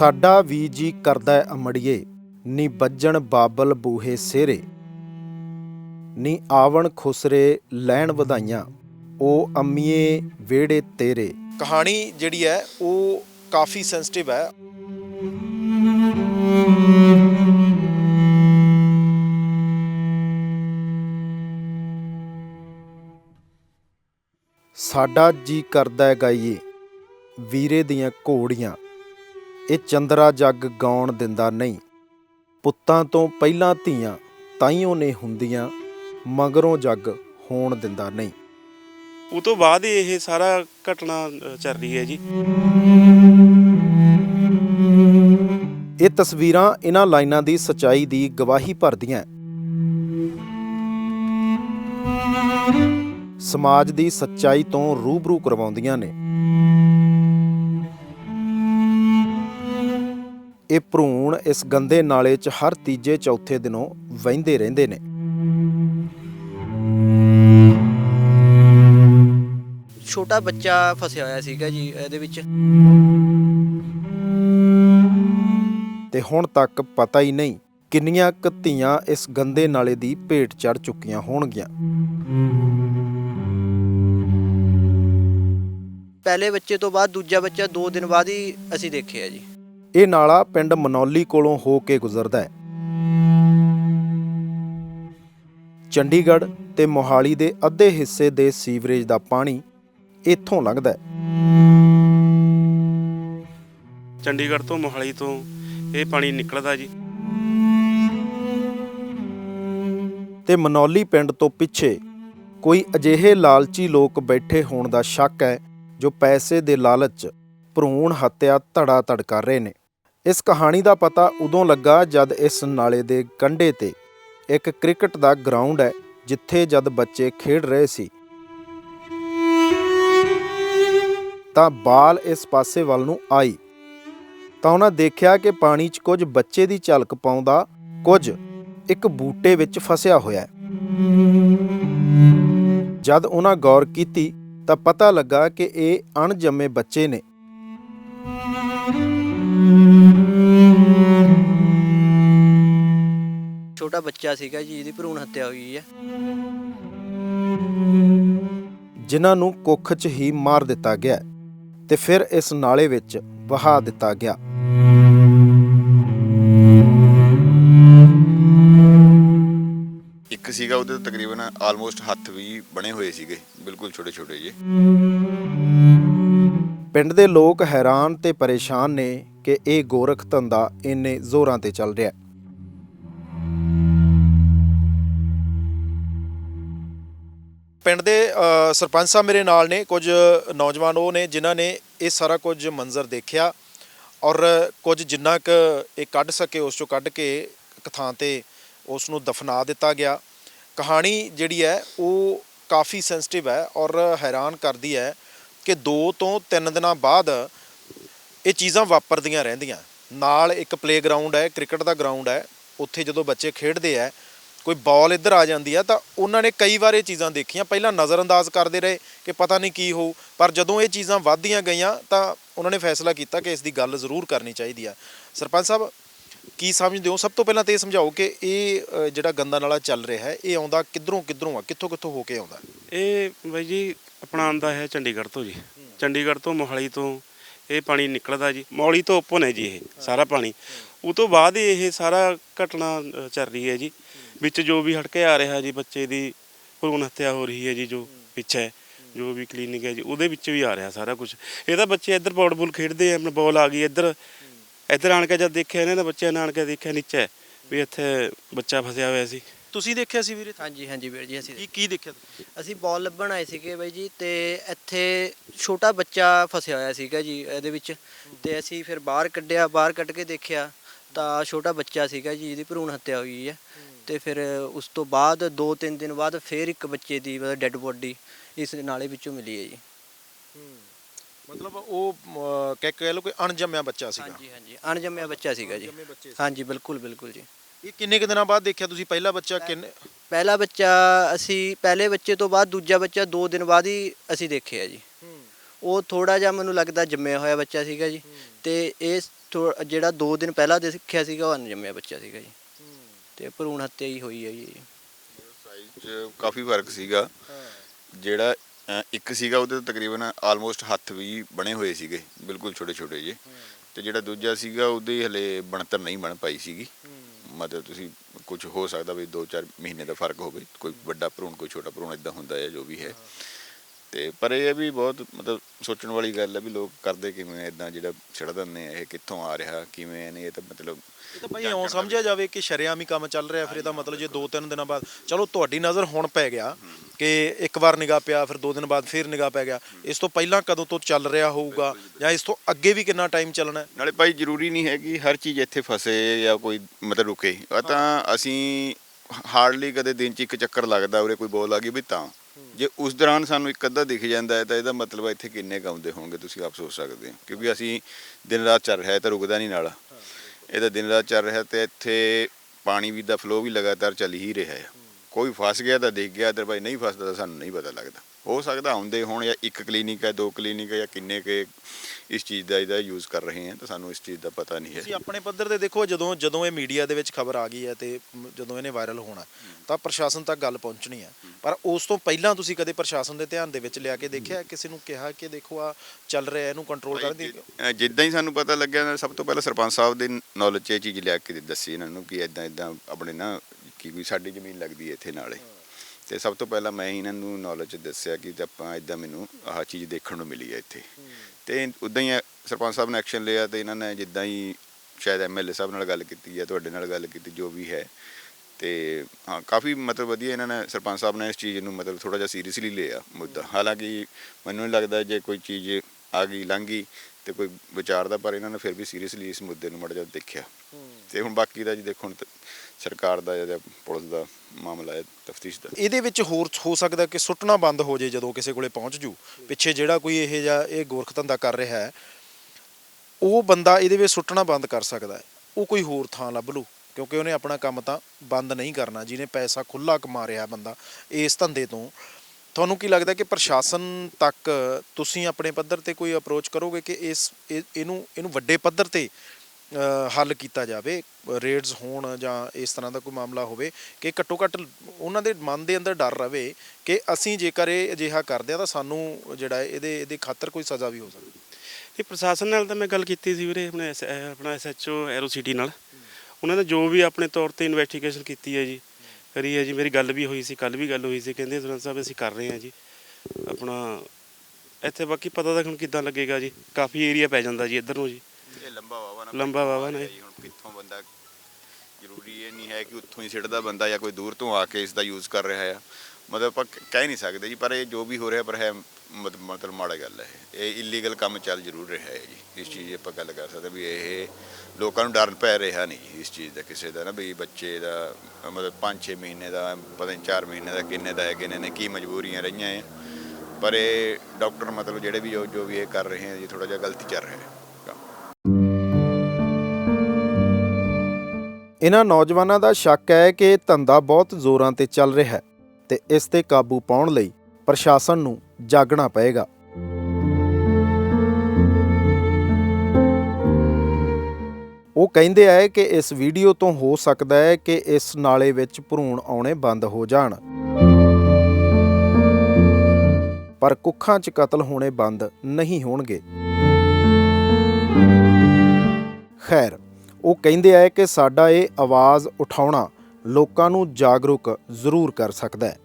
ਸਾਡਾ ਵੀ ਜੀ ਕਰਦਾ ਅਮੜੀਏ ਨੀ ਵੱਜਣ ਬਾਬਲ ਬੂਹੇ ਸੇਰੇ ਨੀ ਆਵਣ ਖੁਸਰੇ ਲੈਣ ਵਧਾਈਆਂ ਉਹ ਅੰਮੀਏ ਵਿਹੜੇ ਤੇਰੇ। ਕਹਾਣੀ ਜਿਹੜੀ ਹੈ ਉਹ ਕਾਫੀ ਸੈਂਸਿਟਿਵ ਹੈ। ਸਾਡਾ ਜੀ ਕਰਦਾ ਗਾਈਏ ਵੀਰੇ ਦੀਆਂ ਘੋੜੀਆਂ। ਇਹ ਚੰਦਰਾ ਜੱਗ ਗਾਉਣ ਦਿੰਦਾ ਨਹੀਂ। ਪੁੱਤਾਂ ਤੋਂ ਪਹਿਲਾਂ ਧੀਆਂ ਤਾਈਓ ਨੇ ਹੁੰਦੀਆਂ ਮਗਰੋਂ ਜੱਗ ਹੋਣ ਦਿੰਦਾ ਨਹੀਂ। ਉਹ ਤੋਂ ਬਾਅਦ ਹੀ ਇਹ ਸਾਰਾ ਘਟਨਾ ਅ, ਚੱਲ ਰਹੀ ਹੈ ਜੀ। ਇਹ ਤਸਵੀਰਾਂ ਇਹਨਾਂ ਲਾਈਨਾਂ ਦੀ ਸਚਾਈ ਦੀ ਗਵਾਹੀ ਭਰਦੀਆਂ। ਸਮਾਜ ਦੀ ਸੱਚਾਈ ਤੋਂ ਰੂਬਰੂ ਕਰਵਾਉਂਦੀਆਂ ਨੇ। ਇਹ ਭਰੂਣ ਇਸ ਗੰਦੇ ਨਾਲੇ 'ਚ ਹਰ ਤੀਜੇ ਚੌਥੇ ਦਿਨੋਂ ਵਹਿੰਦੇ ਰਹਿੰਦੇ ਨੇ। ਛੋਟਾ ਬੱਚਾ ਫਸਿਆ ਹੋਇਆ ਸੀਗਾ ਜੀ ਇਹਦੇ ਵਿੱਚ। ਤੇ ਹੁਣ ਤੱਕ ਪਤਾ ਹੀ ਨਹੀਂ ਕਿੰਨੀਆਂ ਕੁ ਧੀਆਂ ਇਸ ਗੰਦੇ ਨਾਲੇ ਦੀ ਭੇਟ ਚੜ ਚੁੱਕੀਆਂ ਹੋਣਗੀਆਂ। ਪਹਿਲੇ ਬੱਚੇ ਤੋਂ ਬਾਅਦ ਦੂਜਾ ਬੱਚਾ 2 ਦਿਨ ਬਾਅਦ ਹੀ ਅਸੀਂ ਦੇਖਿਆ ਜੀ। ਇਹ ਨਾਲਾ ਪਿੰਡ ਮਨੌਲੀ ਕੋਲੋਂ ਹੋ ਕੇ ਗੁਜ਼ਰਦਾ ਹੈ। ਚੰਡੀਗੜ੍ਹ ਤੇ ਮੋਹਾਲੀ ਦੇ ਅੱਧੇ ਹਿੱਸੇ ਦੇ ਸੀਵਰੇਜ ਦਾ ਪਾਣੀ ਇੱਥੋਂ ਲੰਘਦਾ ਹੈ। ਚੰਡੀਗੜ੍ਹ ਤੋਂ ਮੋਹਾਲੀ ਤੋਂ ਇਹ ਪਾਣੀ ਨਿਕਲਦਾ ਜੀ। ਤੇ ਮਨੌਲੀ ਪਿੰਡ ਤੋਂ ਪਿੱਛੇ ਕੋਈ ਅਜਿਹੇ ਲਾਲਚੀ ਲੋਕ ਬੈਠੇ ਹੋਣ ਦਾ ਸ਼ੱਕ ਹੈ ਜੋ ਪੈਸੇ ਦੇ ਲਾਲਚ ਭਰੂਣ ਹੱਤਿਆ ਧੜਾ ਧੜ ਕਰ ਰਹੇ ਨੇ। ਇਸ ਕਹਾਣੀ ਦਾ ਪਤਾ ਉਦੋਂ ਲੱਗਾ ਜਦ ਇਸ ਨਾਲੇ ਦੇ ਕੰਢੇ ਤੇ ਇੱਕ ਕ੍ਰਿਕਟ ਦਾ ਗਰਾਊਂਡ ਹੈ, ਜਿੱਥੇ ਜਦ ਬੱਚੇ ਖੇਡ ਰਹੇ ਸੀ। ਤਾਂ ਬਾਲ ਇਸ ਪਾਸੇ ਵੱਲ ਨੂੰ ਆਈ। ਤਾਂ ਉਹਨਾਂ ਦੇਖਿਆ ਕਿ ਪਾਣੀ 'ਚ ਕੁਝ ਬੱਚੇ ਦੀ ਝਲਕ ਪਾਉਂਦਾ, ਕੁਝ ਇੱਕ ਬੂਟੇ ਵਿੱਚ ਫਸਿਆ ਹੋਇਆ ਹੈ। ਜਦ ਉਹਨਾਂ ਗੌਰ ਕੀਤੀ ਤਾਂ ਪਤਾ ਲੱਗਾ ਕਿ ਇਹ ਅਣਜੰਮੇ ਬੱਚੇ ਨੇ। ਛੋਟਾ ਬੱਚਾ ਸੀਗਾ ਜੀ ਜਿਹਦੀ ਭਰੂਣ ਹੱਤਿਆ ਹੋਈ ਹੈ। ਜਿਨ੍ਹਾਂ ਨੂੰ ਕੁੱਖ 'ਚ ਹੀ ਮਾਰ ਦਿੱਤਾ ਗਿਆ ਤੇ ਫਿਰ ਇਸ ਨਾਲੇ ਵਿੱਚ ਵਹਾ ਦਿੱਤਾ ਗਿਆ। ਇੱਕ ਸੀਗਾ ਉਹਦੇ ਤੋਂ ਤਕਰੀਬਨ ਆਲਮੋਸਟ ਹੱਥ ਵੀ ਬਣੇ ਹੋਏ ਸੀਗੇ ਬਿਲਕੁਲ ਛੋਟੇ ਛੋਟੇ ਜਿਹੇ। ਪਿੰਡ ਦੇ ਲੋਕ ਹੈਰਾਨ ਤੇ ਪਰੇਸ਼ਾਨ ਨੇ ਕਿ ਇਹ ਗੋਰਖ ਧੰਦਾ ਇੰਨੇ ਜ਼ੋਰਾਂ ਤੇ ਚੱਲ ਰਿਹਾ ਹੈ। ਪਿੰਡ ਦੇ ਸਰਪੰਚ ਸਾਹਿਬ ਮੇਰੇ ਨਾਲ ਨੇ, ਕੁਝ ਨੌਜਵਾਨ ਉਹ ਨੇ ਜਿਨ੍ਹਾਂ ਨੇ ਇਹ ਸਾਰਾ ਕੁਝ ਮੰਜ਼ਰ ਦੇਖਿਆ ਔਰ ਕੁਝ ਜਿੰਨਾ ਕੁ ਇਹ ਕੱਢ ਸਕੇ, ਉਸ ਚੋਂ ਕੱਢ ਕੇ ਇੱਕ ਥਾਂ ਤੇ ਉਸ ਨੂੰ ਦਫਨਾ ਦਿੱਤਾ ਗਿਆ। ਕਹਾਣੀ ਜਿਹੜੀ ਹੈ, ਉਹ ਕਾਫੀ ਸੈਂਸਿਟਿਵ ਹੈ ਔਰ ਹੈਰਾਨ ਕਰਦੀ ਹੈ ਕਿ 2 ਤੋਂ 3 ਦਿਨਾਂ ਬਾਅਦ ਇਹ ਚੀਜ਼ਾਂ ਵਾਪਰਦੀਆਂ ਰਹਿੰਦੀਆਂ। ਨਾਲ ਇੱਕ ਪਲੇਗਰਾਉਂਡ ਹੈ, ਕ੍ਰਿਕਟ ਦਾ ਗਰਾਊਂਡ ਹੈ, ਉੱਥੇ ਜਦੋਂ ਬੱਚੇ ਖੇਡਦੇ ਆ, ਕੋਈ ਬਾਲ ਇੱਧਰ ਆ ਜਾਂਦੀ ਆ ਤਾਂ ਉਹਨਾਂ ਨੇ ਕਈ ਵਾਰ ਇਹ ਚੀਜ਼ਾਂ ਦੇਖੀਆਂ। ਪਹਿਲਾਂ ਨਜ਼ਰਅੰਦਾਜ਼ ਕਰਦੇ ਰਹੇ ਕਿ ਪਤਾ ਨਹੀਂ ਕੀ ਹੋਊ, ਪਰ ਜਦੋਂ ਇਹ ਚੀਜ਼ਾਂ ਵੱਧਦੀਆਂ ਗਈਆਂ ਤਾਂ ਉਹਨਾਂ ਨੇ ਫੈਸਲਾ ਕੀਤਾ ਕਿ ਇਸ ਦੀ ਗੱਲ ਜ਼ਰੂਰ ਕਰਨੀ ਚਾਹੀਦੀ ਆ। ਸਰਪੰਚ ਸਾਹਿਬ, ਕੀ ਸਮਝਦੇ ਹੋ? ਸਭ ਤੋਂ ਪਹਿਲਾਂ ਤੇ ਇਹ ਸਮਝਾਓ ਕਿ ਇਹ ਜਿਹੜਾ ਗੰਦਾ ਨਾਲਾ ਚੱਲ ਰਿਹਾ ਹੈ, ਇਹ ਆਉਂਦਾ ਕਿੱਧਰੋਂ ਕਿੱਧਰੋਂ ਆ? ਕਿੱਥੋਂ ਕਿੱਥੋਂ ਹੋ ਕੇ ਆਉਂਦਾ? ਇਹ ਬਾਈ ਜੀ, ਆਪਣਾ ਆਉਂਦਾ ਹੈ ਚੰਡੀਗੜ੍ਹ ਤੋਂ ਜੀ। ਚੰਡੀਗੜ੍ਹ ਤੋਂ ਮੋਹਾਲੀ ਤੋਂ ਇਹ ਪਾਣੀ ਨਿਕਲਦਾ ਜੀ। ਮੌਲੀ ਤੋਂ ਉੱਪਰ ਹੈ ਜੀ ਇਹ, ਸਾਰਾ ਪਾਣੀ। ਉਹ ਤੋਂ ਬਾਅਦ ਹੀ ਇਹ ਸਾਰਾ ਘਟਨਾ ਚੱਲ ਰਹੀ ਹੈ ਜੀ। ਵਿੱਚ ਜੋ ਵੀ ਹਟਕੇ ਆ ਰਿਹਾ ਜੀ, ਬੱਚੇ ਦੀ ਭਰੂਣ ਹੱਤਿਆ ਹੋ ਰਹੀ ਹੈ ਜੀ, ਜੋ ਪਿੱਛੇ, ਜੋ ਵੀ ਕਲੀਨਿਕ ਹੈ ਜੀ, ਉਹਦੇ ਵਿੱਚ ਵੀ ਆ ਰਿਹਾ ਸਾਰਾ ਕੁਝ ਇਹ ਤਾਂ ਬੱਚੇ ਇੱਧਰ ਬੋਲ ਖੇਡਦੇ ਆ, ਆਪਣਾ ਬਾਲ ਆ ਗਈ ਇੱਧਰ। ਇੱਧਰ ਆਣ ਕੇ ਜਦ ਦੇਖਿਆ ਇਹਨਾਂ ਨੇ ਬੱਚਿਆਂ ਨੇ ਆਣ ਕੇ ਦੇਖਿਆ ਨੀਚੇ, ਵੀ ਇੱਥੇ ਬੱਚਾ ਫਸਿਆ ਹੋਇਆ ਸੀ। ਤੁਸੀਂ ਦੇਖਿਆ ਸੀ ਵੀਰੇ? ਹਾਂਜੀ ਹਾਂਜੀ ਵੀਰ ਜੀ ਅਸੀਂ ਕੀ ਕੀ ਦੇਖਿਆ? ਅਸੀਂ ਬਾਲ ਲੱਭਣ ਆਏ ਸੀਗੇ ਬਾਈ ਜੀ ਤੇ ਇੱਥੇ ਛੋਟਾ ਬੱਚਾ ਫਸਿਆ ਹੋਇਆ ਸੀਗਾ ਜੀ ਇਹਦੇ ਵਿੱਚ ਤੇ ਅਸੀਂ ਫਿਰ ਬਾਹਰ ਕੱਢਿਆ ਬਾਹਰ ਕੱਢ ਕੇ ਦੇਖਿਆ ਤਾਂ ਛੋਟਾ ਬੱਚਾ ਸੀਗਾ ਜੀ ਜਿਹਦੀ ਭਰੂਣ ਹੱਤਿਆ ਹੋਈ ਹੈ ਤੇ ਫਿਰ ਉਸ ਤੋਂ ਬਾਅਦ 2-3 ਦਿਨ ਬਾਅਦ ਫਿਰ ਇੱਕ ਬੱਚੇ ਦੀ ਡੈੱਡ ਬੋਡੀ ਇਸ ਨਾਲੇ ਵਿੱਚੋਂ ਮਿਲੀ ਹੈ ਜੀ। ਮਤਲਬ ਉਹ ਕਹਿ ਕਹਿ ਲਓ ਕਿ ਅਣਜੰਮਿਆ ਬੱਚਾ ਸੀਗਾ। ਹਾਂਜੀ ਹਾਂਜੀ ਅਣਜੰਮਿਆ ਬੱਚਾ ਸੀਗਾ ਜੀ। ਅਣਜੰਮੇ ਬੱਚੇ ਸੀ। ਹਾਂਜੀ ਬਿਲਕੁਲ ਬਿਲਕੁਲ ਜੀ। ਇਹ ਕਿੰਨੇ ਕੁ ਦਿਨਾਂ ਬਾਅਦ ਦੇਖਿਆ ਤੁਸੀਂ? ਪਹਿਲਾ ਬੱਚਾ ਕਿੰਨੇ ਪਹਿਲਾ ਬੱਚਾ ਅਸੀਂ ਪਹਿਲੇ ਬੱਚੇ ਤੋਂ ਬਾਅਦ ਦੂਜਾ ਬੱਚਾ 2 ਦਿਨ ਬਾਅਦ ਹੀ ਅਸੀਂ ਦੇਖਿਆ ਜੀ। ਉਹ ਥੋੜਾ ਜਿਹਾ ਮੈਨੂੰ ਲੱਗਦਾ ਜੰਮਿਆ ਹੋਇਆ ਬੱਚਾ ਸੀਗਾ ਜੀ। ਤੇ ਇਹ ਥੋ- ਜਿਹੜਾ 2 ਦਿਨ ਪਹਿਲਾਂ ਦੇਖਿਆ ਸੀਗਾ ਉਹ ਅਣਜੰਮਿਆ ਬੱਚਾ ਸੀਗਾ ਜੀ। ਤੇ ਭਰੂਣ ਹੱਤਿਆ ਹੀ ਹੋਈ ਹੈ ਜੀ ਸਾਈਜ਼ 'ਚ ਕਾਫੀ ਫ਼ਰਕ ਸੀਗਾ। ਜਿਹੜਾ ਅ, ਇੱਕ ਸੀਗਾ ਉਹਦੇ ਤੋਂ ਤਕਰੀਬਨ ਆਲਮੋਸਟ ਹੱਥ ਵੀ ਬਣੇ ਹੋਏ ਸੀਗੇ। ਬਿਲਕੁਲ ਛੋਟੇ ਛੋਟੇ ਜਿਹੇ ਤੇ ਜਿਹੜਾ ਦੂਜਾ ਸੀਗਾ ਉਹਦੀ ਹਲੇ ਬਣਤਰ ਨਹੀਂ ਬਣ ਪਾਈ ਸੀਗੀ। ਮਤਲਬ ਤੁਸੀਂ ਕੁਝ ਹੋ ਸਕਦਾ ਵੀ 2-4 ਮਹੀਨੇ ਦਾ ਫ਼ਰਕ ਹੋਵੇ ਕੋਈ ਵੱਡਾ ਭਰੂਣ ਕੋਈ ਛੋਟਾ ਭਰੂਣ ਇਦਾਂ ਹੁੰਦਾ ਹੈ ਜੋ ਵੀ ਹੈ। ਤੇ ਪਰ ਇਹ ਵੀ ਬਹੁਤ ਮਤਲਬ ਸੋਚਣ ਵਾਲੀ ਗੱਲ ਹੈ ਵੀ ਲੋਕ ਕਰਦੇ ਕਿਵੇਂ ਇਦਾਂ ਜਿਹੜਾ ਛੱਡ ਦਿੰਦੇ ਆ ਇਹ ਕਿੱਥੋਂ ਆ ਰਿਹਾ ਕਿਵੇਂ ਨੇ ਇਹ ਤਾਂ ਮਤਲਬ ਇਹ ਤਾਂ ਭਾਈ ਇਉਂ ਸਮਝਿਆ ਜਾਵੇ ਕਿ ਸ਼ਰੇਆਮ ਕੰਮ ਚੱਲ ਰਿਹਾ ਫਿਰ ਇਹਦਾ ਮਤਲਬ ਜੇ 2-3 ਦਿਨਾਂ ਬਾਅਦ ਚਲੋ ਤੁਹਾਡੀ ਨਜ਼ਰ ਹੁਣ ਪੈ ਗਿਆ ਕਿ ਇੱਕ ਵਾਰ ਨਿਗਾਹ ਪਿਆ ਫਿਰ 2 ਦਿਨ ਬਾਅਦ ਫਿਰ ਨਿਗਾਹ ਪੈ ਗਿਆ। ਇਸ ਤੋਂ ਪਹਿਲਾਂ ਕਦੋਂ ਤੋਂ ਚੱਲ ਰਿਹਾ ਹੋਊਗਾ? ਜਾਂ ਇਸ ਤੋਂ ਅੱਗੇ ਵੀ ਕਿੰਨਾ ਟਾਈਮ ਚੱਲਣਾ ਹੈ? ਨਾਲੇ ਭਾਈ ਜ਼ਰੂਰੀ ਨਹੀਂ ਹੈ ਕਿ ਹਰ ਚੀਜ਼ ਇੱਥੇ ਫਸੇ ਜਾਂ ਕੋਈ ਮਤਲਬ ਰੁਕੇ। ਆ ਤਾਂ ਅਸੀਂ ਹਾਰਡਲੀ ਕਦੇ ਦਿਨ 'ਚ ਇੱਕ ਚੱਕਰ ਲੱਗਦਾ ਉਰੇ ਕੋਈ ਬੋਲ ਆ ਗਈ ਵੀ ਤਾਂ। ਜੇ ਉਸ ਦੌਰਾਨ ਸਾਨੂੰ ਇੱਕ ਅੱਧਾ ਦਿਖ ਜਾਂਦਾ ਹੈ ਤਾਂ ਇਹਦਾ ਮਤਲਬ ਇੱਥੇ ਕਿੰਨੇ ਕੁ ਆਉਂਦੇ ਹੋਣਗੇ ਤੁਸੀਂ ਆਪ ਸੋਚ ਸਕਦੇ ਹੋ। ਕਿਉਂਕਿ ਅਸੀਂ ਦਿਨ ਰਾਤ ਚੱਲ ਰਿਹਾ ਹੈ ਤਾਂ ਰੁਕਦਾ ਨਹੀਂ ਨਾਲ। ਇਹਦਾ ਦਿਨ ਰਾਤ ਚੱਲ ਰਿਹਾ ਤੇ ਇੱਥੇ ਪਾਣੀ ਵੀ ਦਾ ਫਲੋ ਵੀ ਲਗਾਤਾਰ ਚੱਲ ਹੀ ਰਿਹਾ ਹੈ। ਕੋਈ ਫਸ ਗਿਆ ਤਾਂ ਦਿਖ ਗਿਆ ਅਦਰਵਾਈਜ਼ ਨਹੀਂ ਫਸਦਾ ਤਾਂ ਸਾਨੂੰ ਨਹੀਂ ਪਤਾ ਲੱਗਦਾ। ਹੋ ਸਕਦਾ ਆਉਂਦੇ ਹੋਣ ਜਾਂ ਇੱਕ ਕਲੀਨਿਕ ਹੈ ਦੋ ਕਲੀਨਿਕ ਹੈ ਜਾਂ ਕਿੰਨੇ ਕੇ ਇਸ ਚੀਜ਼ ਦਾ ਇਹਦਾ ਯੂਜ਼ ਕਰ ਰਹੇ ਹਨ ਤਾਂ ਸਾਨੂੰ ਇਸ ਚੀਜ਼ ਦਾ ਪਤਾ ਨਹੀਂ ਹੈ। ਤੁਸੀਂ ਆਪਣੇ ਪੱਧਰ ਤੇ ਦੇਖੋ ਜਦੋਂ ਜਦੋਂ ਇਹ ਮੀਡੀਆ ਦੇ ਵਿੱਚ ਖਬਰ ਆ ਗਈ ਹੈ ਤੇ ਜਦੋਂ ਇਹਨੇ ਵਾਇਰਲ ਹੋਣਾ ਤਾਂ ਪ੍ਰਸ਼ਾਸਨ ਤੱਕ ਗੱਲ ਪਹੁੰਚਣੀ ਹੈ। ਪਰ ਉਸ ਤੋਂ ਪਹਿਲਾਂ ਤੁਸੀਂ ਕਦੇ ਪ੍ਰਸ਼ਾਸਨ ਦੇ ਧਿਆਨ ਦੇ ਵਿੱਚ ਲਿਆ ਕੇ ਦੇਖਿਆ ਕਿਸੇ ਨੂੰ ਕਿਹਾ ਕਿ ਦੇਖੋ ਆ ਚੱਲ ਰਿਹਾ ਇਹਨੂੰ ਕੰਟਰੋਲ ਕਰਨ ਦੀ? ਜਿੱਦਾਂ ਹੀ ਸਾਨੂੰ ਪਤਾ ਲੱਗਿਆ ਸਭ ਤੋਂ ਪਹਿਲਾਂ ਸਰਪੰਚ ਸਾਹਿਬ ਦੇ ਨੌਲੇਜ 'ਚ ਇਹ ਚੀਜ਼ ਲਿਆ ਕੇ ਦੱਸੀ ਇਹਨਾਂ ਨੂੰ ਕਿ ਇਦਾਂ ਇਦਾਂ ਆਪਣੇ ਨਾ ਕਿ ਵੀ ਸਾਡੀ ਜ਼ਮੀਨ ਲੱਗਦੀ ਹੈ ਇੱਥੇ ਨਾਲੇ। ਤੇ ਸਭ ਤੋਂ ਪਹਿਲਾਂ ਮੈਂ ਹੀ ਇਹਨਾਂ ਨੂੰ ਨੌਲੇਜ ਦੱਸਿਆ ਕਿ ਆਪਾਂ ਇਦਾਂ ਮੈਨੂੰ ਆਹ ਚੀਜ਼ ਦੇਖਣ ਨੂੰ ਮਿਲੀ ਹੈ ਇੱਥੇ। ਤੇ ਉਦਾਂ ਹੀ ਸਰਪੰਚ ਸਾਹਿਬ ਨੇ ਐਕਸ਼ਨ ਲਿਆ ਤੇ ਇਹਨਾਂ ਨੇ ਜਿੱਦਾਂ ਹੀ ਸ਼ਾਇਦ ਐਮਐਲਏ ਸਾਹਿਬ ਨਾਲ ਗੱਲ ਕੀਤੀ ਜਾਂ ਤੁਹਾਡੇ ਨਾਲ ਗੱਲ ਕੀਤੀ, ਜੋ ਵੀ ਹੈ। ਤੇ ਹਾਂ, ਕਾਫੀ ਮਤਲਬ ਵਧੀਆ ਇਹਨਾਂ ਨੇ ਸਰਪੰਚ ਸਾਹਿਬ ਨੇ ਇਸ ਚੀਜ਼ ਨੂੰ ਮਤਲਬ ਥੋੜਾ ਜਿਹਾ ਸੀਰੀਅਸਲੀ ਲਿਆ ਮੁੱਦਾ। ਹਾਲਾਂਕਿ ਮੈਨੂੰ ਨਹੀਂ ਲੱਗਦਾ ਜੇ ਕੋਈ ਚੀਜ਼ ਆ ਗਈ, ਲੰਘ ਗਈ ਤੇ ਕੋਈ ਵਿਚਾਰਦਾ ਪਰ ਇਹਨਾਂ ਨੇ ਫਿਰ ਵੀ ਸੀਰੀਅਸਲੀ ਇਸ ਮੁੱਦੇ ਨੂੰ ਮੜ ਜਿਹਾ ਦੇਖਿਆ ਤੇ ਹੁਣ ਬਾਕੀ ਦਾ ਜੀ ਦੇਖੋ ਹੁਣ ਸਰਕਾਰ ਦਾ ਜਾਂ ਪੁਲਿਸ ਦਾ ਮਾਮਲਾ ਹੈ, ਤਫਤੀਸ਼ ਦਾ। ਇਹਦੇ ਵਿੱਚ ਹੋਰ ਹੋ ਸਕਦਾ ਕਿ ਸੁੱਟਣਾ ਬੰਦ ਹੋ ਜੇ ਜਦੋਂ ਕਿਸੇ ਕੋਲੇ ਪਹੁੰਚ ਜੂ। ਪਿੱਛੇ ਜਿਹੜਾ ਕੋਈ ਇਹ ਜਾਂ ਇਹ ਗੋਰਖ ਧੰਦਾ ਕਰ ਰਿਹਾ ਹੈ, ਉਹ ਬੰਦਾ ਇਹਦੇ ਵਿੱਚ ਸੁੱਟਣਾ ਬੰਦ ਕਰ ਸਕਦਾ ਹੈ। ਉਹ ਕੋਈ ਹੋਰ ਥਾਂ ਲੱਭ ਲੂ, ਕਿਉਂਕਿ ਉਹਨੇ ਆਪਣਾ ਕੰਮ ਤਾਂ ਬੰਦ ਨਹੀਂ ਕਰਨਾ, ਜਿਹਨੇ ਪੈਸਾ ਖੁੱਲਾ ਕਮਾ ਰਿਹਾ ਬੰਦਾ ਇਸ ਧੰਦੇ ਤੋਂ। ਤੁਹਾਨੂੰ ਕੀ ਲੱਗਦਾ ਕਿ ਪ੍ਰਸ਼ਾਸਨ ਤੱਕ ਤੁਸੀਂ ਆਪਣੇ ਪੱਧਰ ਤੇ ਕੋਈ ਅਪਰੋਚ ਕਰੋਗੇ ਕਿ ਇਸ ਇਹਨੂੰ ਇਹਨੂੰ ਵੱਡੇ ਪੱਧਰ ਤੇ ਹੱਲ ਕੀਤਾ ਜਾਵੇ, ਰੇਡਸ ਹੋਣ ਜਾਂ ਇਸ ਤਰ੍ਹਾਂ ਦਾ ਕੋਈ ਮਾਮਲਾ ਹੋਵੇ ਕਿ ਘੱਟੋ ਘੱਟ ਉਹਨਾਂ ਦੇ ਮਨ ਦੇ ਅੰਦਰ ਡਰ ਰਵੇ ਕਿ ਅਸੀਂ ਜੇਕਰ ਇਹ ਅਜਿਹਾ ਕਰਦੇ ਆ ਤਾਂ ਸਾਨੂੰ ਜਿਹੜਾ ਇਹਦੇ ਇਹਦੇ ਖਾਤਰ ਕੋਈ ਸਜ਼ਾ ਵੀ ਹੋ ਸਕਦੀ ਇਹ ਪ੍ਰਸ਼ਾਸਨ ਨਾਲ ਤਾਂ ਮੈਂ ਗੱਲ ਕੀਤੀ ਸੀ ਵੀਰੇ, ਆਪਣੇ ਐਸ- ਅਹ, ਆਪਣਾ ਐਸਐਚਓ ਐਰੋ ਸਿਟੀ ਨਾਲ। ਉਹਨਾਂ ਨੇ ਜੋ ਵੀ ਆਪਣੇ ਤੌਰ ਤੇ ਇਨਵੈਸਟੀਗੇਸ਼ਨ ਕੀਤੀ ਹੈ ਜੀ, ਕਰੀ ਹੈ ਜੀ, ਮੇਰੀ ਗੱਲ ਵੀ ਹੋਈ ਸੀ ਕੱਲ ਵੀ ਗੱਲ ਹੋਈ ਸੀ, ਕਹਿੰਦੇ ਸੁਰੰਦ ਸਾਹਿਬ ਅਸੀਂ ਕਰ ਰਹੇ ਹਾਂ ਜੀ। ਆਪਣਾ ਇੱਥੇ ਬਾਕੀ ਪਤਾ ਤਾਂ ਹੁਣ ਕਿੱਦਾਂ ਲੱਗੇਗਾ ਜੀ, ਕਾਫੀ ਏਰੀਆ ਪੈ ਜਾਂਦਾ ਜੀ ਇੱਧਰ ਨੂੰ ਜੀ। ਲੰਬਾ ਵਾਵਾ ਨਾ ਲੰਬਾ ਵਾਹਵਾ ਨਾ ਜੀ। ਹੁਣ ਕਿੱਥੋਂ ਬੰਦਾ ਜ਼ਰੂਰੀ ਇਹ ਨਹੀਂ ਹੈ ਕਿ ਉੱਥੋਂ ਹੀ ਸਿੱਟਦਾ ਬੰਦਾ ਜਾਂ ਕੋਈ ਦੂਰ ਤੋਂ ਆ ਕੇ ਇਸ ਦਾ ਯੂਜ਼ ਕਰ ਰਿਹਾ ਆ। ਮਤਲਬ ਆਪਾਂ ਕਹਿ ਨਹੀਂ ਸਕਦੇ ਜੀ ਪਰ ਇਹ ਜੋ ਵੀ ਹੋ ਰਿਹਾ ਪਰ ਹੈ ਮਤ- ਮਤਲਬ ਮਾੜਾ ਗੱਲ ਹੈ। ਇਹ। ਇਲੀਗਲ ਕੰਮ ਚੱਲ ਜ਼ਰੂਰ ਰਿਹਾ ਹੈ ਜੀ। ਇਸ ਚੀਜ਼ ਦੀ ਆਪਾਂ ਗੱਲ ਕਰ ਸਕਦੇ ਵੀ ਇਹ ਲੋਕਾਂ ਨੂੰ ਡਰ ਪੈ ਰਿਹਾ ਨਹੀਂ ਇਸ ਚੀਜ਼ ਦਾ ਕਿਸੇ ਦਾ ਨਾ ਵੀ ਬੱਚੇ ਦਾ ਮਤਲਬ 5-6 ਮਹੀਨੇ ਦਾ ਪਤਾ ਨਹੀਂ 4 ਮਹੀਨੇ ਦਾ ਕਿੰਨੇ ਦਾ ਹੈ ਕਿੰਨੇ ਨੇ ਕੀ ਮਜਬੂਰੀਆਂ ਰਹੀਆਂ ਹੈ ਪਰ ਇਹ ਡਾਕਟਰ ਮਤਲਬ ਜਿਹੜੇ ਵੀ ਜੋ ਜੋ ਵੀ ਇਹ ਕਰ ਰਹੇ ਹੈ ਜੀ ਥੋੜਾ ਜਿਹਾ ਗਲਤੀ ਚੱਲ ਰਿਹਾ ਹੈ। ਇਹਨਾਂ ਨੌਜਵਾਨਾਂ ਦਾ ਸ਼ੱਕ ਹੈ ਕਿ ਇਹ ਧੰਦਾ ਬਹੁਤ ਜ਼ੋਰਾਂ ਤੇ ਚੱਲ ਰਿਹਾ ਹੈ ਤੇ ਇਸ ਤੇ ਕਾਬੂ ਪਾਉਣ ਲਈ ਪ੍ਰਸ਼ਾਸਨ ਨੂੰ ਜਾਗਣਾ ਪਏਗਾ। ਉਹ ਕਹਿੰਦੇ ਆ ਕਿ ਇਸ ਵੀਡੀਓ ਤੋਂ ਹੋ ਸਕਦਾ ਹੈ ਕਿ ਇਸ ਨਾਲੇ ਵਿੱਚ ਭਰੂਣ ਆਉਣੇ ਬੰਦ ਹੋ ਜਾਣ। ਪਰ ਕੁੱਖਾਂ 'ਚ ਕਤਲ ਹੋਣੇ ਬੰਦ ਨਹੀਂ ਹੋਣਗੇ। ਖੈਰ ਉਹ ਕਹਿੰਦੇ ਆ ਕਿ ਸਾਡਾ ਇਹ ਆਵਾਜ਼ ਉਠਾਉਣਾ ਲੋਕਾਂ ਨੂੰ ਜਾਗਰੂਕ ਜ਼ਰੂਰ ਕਰ ਸਕਦਾ ਹੈ।